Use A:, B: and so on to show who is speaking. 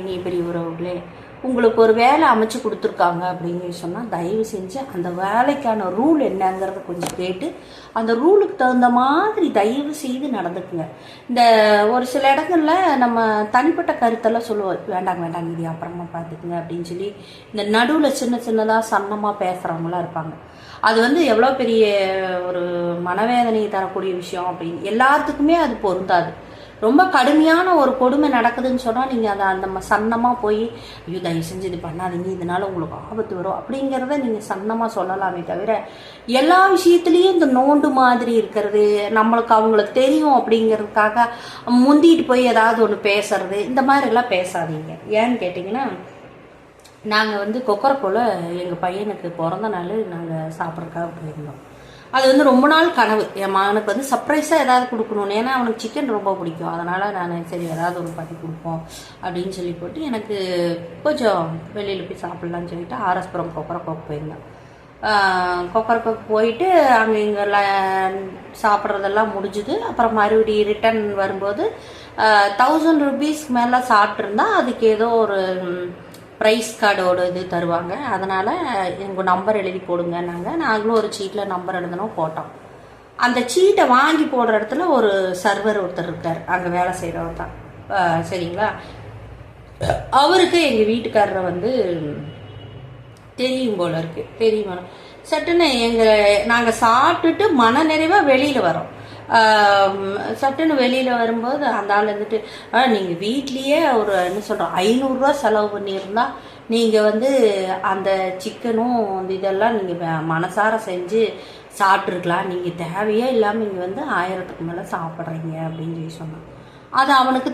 A: இனி பெரிய உறவுகளே உங்களுக்கு ஒரு வேலை அமைச்சு கொடுத்துருக்காங்க அப்படின்னு சொன்னால் தயவு செஞ்சு அந்த வேலைக்கான ரூல் என்னங்கிறத கொஞ்சம் கேட்டு அந்த ரூலுக்கு தகுந்த மாதிரி தயவு செய்து நடந்துக்குங்க. இந்த ஒரு சில இடங்கள்ல நம்ம தனிப்பட்ட கருத்தெல்லாம் சொல்லுவோம். வேண்டாங்க வேண்டாங்க இது அப்புறமா பார்த்துக்குங்க அப்படின்னு சொல்லி இந்த நடுவில் சின்ன சின்னதாக சன்னமாக பேசுகிறவங்களாம் இருப்பாங்க. அது வந்து எவ்வளோ பெரிய ஒரு மனவேதனையை தரக்கூடிய விஷயம் அப்படின்னு எல்லாத்துக்குமே அது பொருந்தாது. ரொம்ப கடுமையான ஒரு கொடுமை நடக்குதுன்னு சொன்னால் நீங்கள் அதை அந்த சன்னமாக போய் ஐயோ தயவு செஞ்சு இது பண்ணாதீங்க இதனால் உங்களுக்கு ஆபத்து வரும் அப்படிங்கிறத நீங்கள் சன்னமாக சொல்லலாமே தவிர எல்லா விஷயத்துலேயும் இந்த நோண்டு மாதிரி இருக்கிறது நம்மளுக்கு அவங்களுக்கு தெரியும் அப்படிங்கிறதுக்காக முந்திட்டு போய் ஏதாவது ஒன்று பேசுறது இந்த மாதிரிலாம் பேசாதீங்க. ஏன்னு கேட்டிங்கன்னா நாங்கள் வந்து கொக்கரக்கோல எங்கள் பையனுக்கு பிறந்த நாள் நாங்கள் சாப்பிட்றதுக்காக போயிருந்தோம். அது வந்து ரொம்ப நாள் கனவு. என் மகனுக்கு வந்து சர்ப்ரைஸாக ஏதாவது கொடுக்கணும்னு. ஏன்னா அவனுக்கு சிக்கன் ரொம்ப பிடிக்கும். அதனால் நான் சரி ஏதாவது ஒரு பண்ணி கொடுப்போம். அப்படின்னு சொல்லி போட்டு எனக்கு கொஞ்சம் வெளியில் போய் சாப்பிட்லான்னு சொல்லிட்டு ஆர்எஸ்புரம் கொக்கரக்கோக்கு போயிருந்தேன். கொக்கரக்கோக்கு போயிட்டு அங்கே இங்கெல்லாம் சாப்பிட்றதெல்லாம் முடிஞ்சுது. அப்புறம் மறுபடியும் ரிட்டர்ன் வரும்போது தௌசண்ட் ருபீஸ்க்கு மேலே சாப்பிட்ருந்தா அதுக்கு ஏதோ ஒரு ப்ரைஸ் கார்டோட இது தருவாங்க. அதனால் எங்கள் நம்பர் எழுதி போடுங்க நாங்கள் நாங்களும் ஒரு சீட்டில் நம்பர் எழுதணும் போட்டோம். அந்த சீட்டை வாங்கி போடுற இடத்துல ஒரு சர்வர் ஒருத்தர் இருக்கார். அங்கே வேலை செய்கிறவர் தான். சரிங்களா? அவருக்கு எங்கள் வீட்டுக்காரரை வந்து தெரியும் போல இருக்குது தெரியும் சட்டுன்னு எங்கள் நாங்கள் சாப்பிட்டுட்டு மன நிறைவாக வெளியில் வரோம். சட்டுன்னு வெளியில் வரும்போது அந்த ஆள் இருந்துட்டு நீங்கள் வீட்லேயே ஒரு என்ன சொல்கிறோம் ஐநூறுரூவா செலவு பண்ணியிருந்தா நீங்கள் வந்து அந்த சிக்கனும் இந்த இதெல்லாம் நீங்கள் மனசார செஞ்சு சாப்பிட்ருக்கலாம் நீங்கள் தேவையே இல்லாமல் நீங்கள் வந்து ஆயிரத்துக்கு மேலே சாப்பிட்றீங்க அப்படின்னு சொல்லி சொன்னான். அது அவனுக்கு